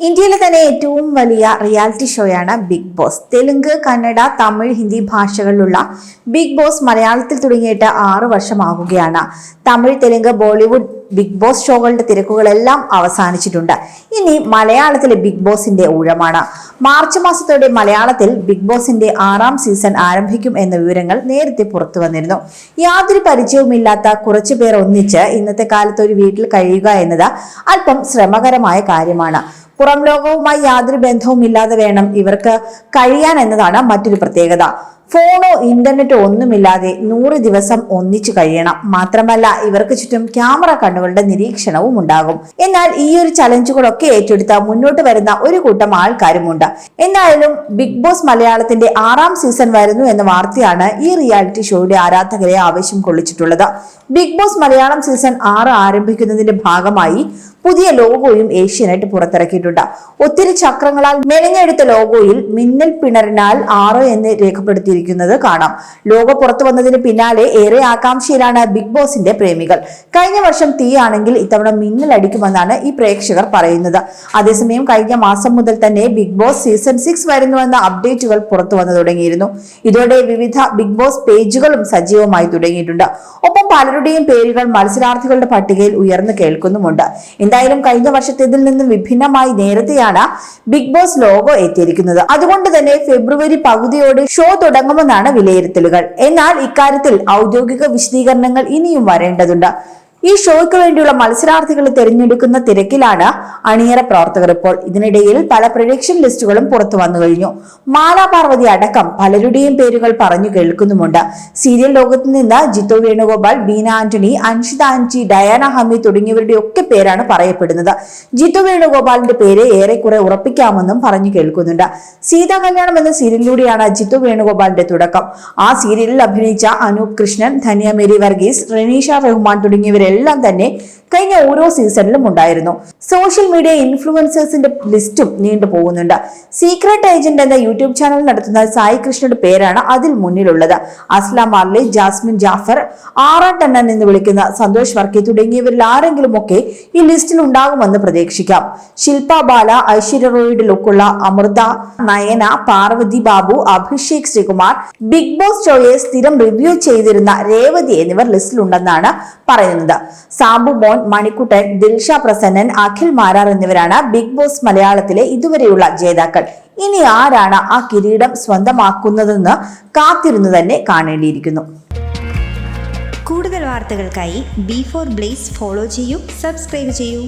ഇന്ത്യയിലെ തന്നെ ഏറ്റവും വലിയ റിയാലിറ്റി ഷോയാണ് ബിഗ് ബോസ്. തെലുങ്ക് കന്നഡ തമിഴ് ഹിന്ദി ഭാഷകളിലുള്ള ബിഗ് ബോസ് മലയാളത്തിൽ തുടങ്ങിയിട്ട് ആറ് വർഷമാകുകയാണ് Tamil Telugu Bollywood Bigg Boss ഷോകളുടെ തിരക്കുകളെല്ലാം അവസാനിച്ചിട്ടുണ്ട്. ഇനി മലയാളത്തിലെ ബിഗ് ബോസിന്റെ ഊഴമാണ്. മാർച്ച് മാസത്തോടെ മലയാളത്തിൽ ബിഗ് ബോസിന്റെ ആറാം സീസൺ ആരംഭിക്കും എന്ന വിവരങ്ങൾ നേരത്തെ പുറത്തു വന്നിരുന്നു. യാതൊരു പരിചയവുമില്ലാത്ത കുറച്ചു പേർ ഒന്നിച്ച് ഇന്നത്തെ കാലത്ത് ഒരു വീട്ടിൽ കഴിയുക എന്നത് അല്പം ശ്രമകരമായ കാര്യമാണ്. പുറം ലോകവുമായി യാതൊരു ബന്ധവും ഇല്ലാതെ വേണം ഇവർക്ക് കഴിയാൻ എന്നതാണ് മറ്റൊരു പ്രത്യേകത. ഫോണോ ഇന്റർനെറ്റോ ഒന്നുമില്ലാതെ നൂറ് ദിവസം ഒന്നിച്ചു കഴിയണം. മാത്രമല്ല ഇവർക്ക് ചുറ്റും ക്യാമറ കണ്ണുകളുടെ നിരീക്ഷണവും ഉണ്ടാകും. എന്നാൽ ഈ ഒരു ചലഞ്ചുകളൊക്കെ ഏറ്റെടുത്ത മുന്നോട്ട് വരുന്ന ഒരു കൂട്ടം ആൾക്കാരുമുണ്ട്. എന്തായാലും ബിഗ് ബോസ് മലയാളത്തിന്റെ ആറാം സീസൺ വരുന്നു എന്ന വാർത്തയാണ് ഈ റിയാലിറ്റി ഷോയുടെ ആരാധകരെ ആവേശം കൊള്ളിച്ചിട്ടുള്ളത്. ബിഗ് ബോസ് മലയാളം സീസൺ ആറ് ആരംഭിക്കുന്നതിന്റെ ഭാഗമായി പുതിയ ലോഗോയും ഏഷ്യനായിട്ട് പുറത്തിറക്കിയിട്ടുണ്ട്. ഒത്തിരി ചക്രങ്ങളാൽ മെനഞ്ഞെടുത്ത ലോഗോയിൽ മിന്നൽ പിണറിനാൽ ആറ് എന്ന് രേഖപ്പെടുത്തിയിരിക്കുന്നത് കാണാം. ലോഗോ പുറത്തു വന്നതിന് പിന്നാലെ ഏറെ ആകാംക്ഷയിലാണ് ബിഗ് ബോസിന്റെ പ്രേമികൾ. കഴിഞ്ഞ വർഷം തീയാണെങ്കിൽ ഇത്തവണ മിന്നൽ അടിക്കുമെന്നാണ് ഈ പ്രേക്ഷകർ പറയുന്നത്. അതേസമയം കഴിഞ്ഞ മാസം മുതൽ തന്നെ ബിഗ് ബോസ് സീസൺ സിക്സ് വരുന്നുവെന്ന അപ്ഡേറ്റുകൾ പുറത്തു വന്നു തുടങ്ങിയിരുന്നു. ഇതോടെ വിവിധ ബിഗ് ബോസ് പേജുകളും സജീവമായി തുടങ്ങിയിട്ടുണ്ട്. ഒപ്പം പലരുടെയും പേരുകൾ മത്സരാർത്ഥികളുടെ പട്ടികയിൽ ഉയർന്നു കേൾക്കുന്നുമുണ്ട്. എന്തായാലും കഴിഞ്ഞ വർഷത്തേതിൽ നിന്നും വിഭിന്നമായി നേരത്തെയാണ് ബിഗ് ബോസ് ലോഗോ എത്തിയിരിക്കുന്നത്. അതുകൊണ്ട് തന്നെ ഫെബ്രുവരി പകുതിയോടെ ഷോ തുടങ്ങുമെന്നാണ് വിലയിരുത്തലുകൾ. എന്നാൽ ഇക്കാര്യത്തിൽ ഔദ്യോഗിക വിശദീകരണങ്ങൾ ഇനിയും വരേണ്ടതുണ്ട്. ഈ ഷോയ്ക്ക് വേണ്ടിയുള്ള മത്സരാർത്ഥികളെ തിരഞ്ഞെടുക്കുന്ന തിരക്കിലാണ് അണിയറ പ്രവർത്തകർ ഇപ്പോൾ. ഇതിനിടയിൽ പല പ്രൊഡിക്ഷൻ ലിസ്റ്റുകളും പുറത്തു വന്നു കഴിഞ്ഞു. മാലാ പാർവതി അടക്കം പലരുടെയും പേരുകൾ പറഞ്ഞു കേൾക്കുന്നുമുണ്ട്. സീരിയൽ ലോകത്ത് നിന്ന് ജിത്തു വേണുഗോപാൽ ബീന ആന്റണി അൻഷിത ആന്റി ഡയാന ഹമി തുടങ്ങിയവരുടെ ഒക്കെ പേരാണ് പറയപ്പെടുന്നത്. ജിത്തു വേണുഗോപാലിന്റെ പേര് ഏറെക്കുറെ ഉറപ്പിക്കാമെന്നും പറഞ്ഞു കേൾക്കുന്നുണ്ട്. സീതാ കല്യാണം എന്ന സീരിയലിലൂടെയാണ് ജിത്തു വേണുഗോപാലിന്റെ തുടക്കം. ആ സീരിയലിൽ അഭിനയിച്ച അനൂപ് കൃഷ്ണൻ ധന്യ മേരി വർഗീസ് റനീഷ റഹ്മാൻ തുടങ്ങിയവരെല്ലാം തന്നെ കഴിഞ്ഞ ഓരോ സീസണിലും ഉണ്ടായിരുന്നു. സോഷ്യൽ മീഡിയ ഇൻഫ്ലുവൻസേഴ്സിന്റെ ലിസ്റ്റും നീണ്ടു പോകുന്നുണ്ട്. സീക്രട്ട് ഏജന്റ് എന്ന യൂട്യൂബ് ചാനൽ നടത്തുന്ന സായി കൃഷ്ണയുടെ പേരാണ് അതിൽ മുന്നിലുള്ളത്. അസ്ലാം മാർലി ജാസ്മിൻ ജാഫർ ആറാം ടണ്ണൻ എന്ന് വിളിക്കുന്ന സന്തോഷ് വർക്കി തുടങ്ങിയവരിൽ ആരെങ്കിലും ഒക്കെ ഈ ലിസ്റ്റിൽ ഉണ്ടാകുമെന്ന് പ്രതീക്ഷിക്കാം. ശില്പ ബാല ഐശ്വര്യ റോയുടെ ലുക്കുള്ള അമൃത നയന പാർവതി ബാബു അഭിഷേക് ശ്രീകുമാർ ബിഗ് ബോസ് ഷോയെ സ്ഥിരം റിവ്യൂ ചെയ്തിരുന്ന രേവതി എന്നിവർ ലിസ്റ്റിലുണ്ടെന്നാണ് പറയുന്നത്. സാബു മോൻ മണിക്കുട്ടൻ ദിൽഷ പ്രസന്നൻ അഖിൽ മാരാർ എന്നിവരാണ് ബിഗ് ബോസ് മലയാളത്തിലെ ഇതുവരെയുള്ള ജേതാക്കൾ. ഇനി ആരാണ് ആ കിരീടം സ്വന്തമാക്കുന്നതെന്ന് കാത്തിരുന്നു തന്നെ കാണേണ്ടിയിരിക്കുന്നു. കൂടുതൽ വാർത്തകൾക്കായി ബി ഫോർ ബ്ലേസ് ഫോളോ ചെയ്യൂ സബ്സ്ക്രൈബ് ചെയ്യൂ.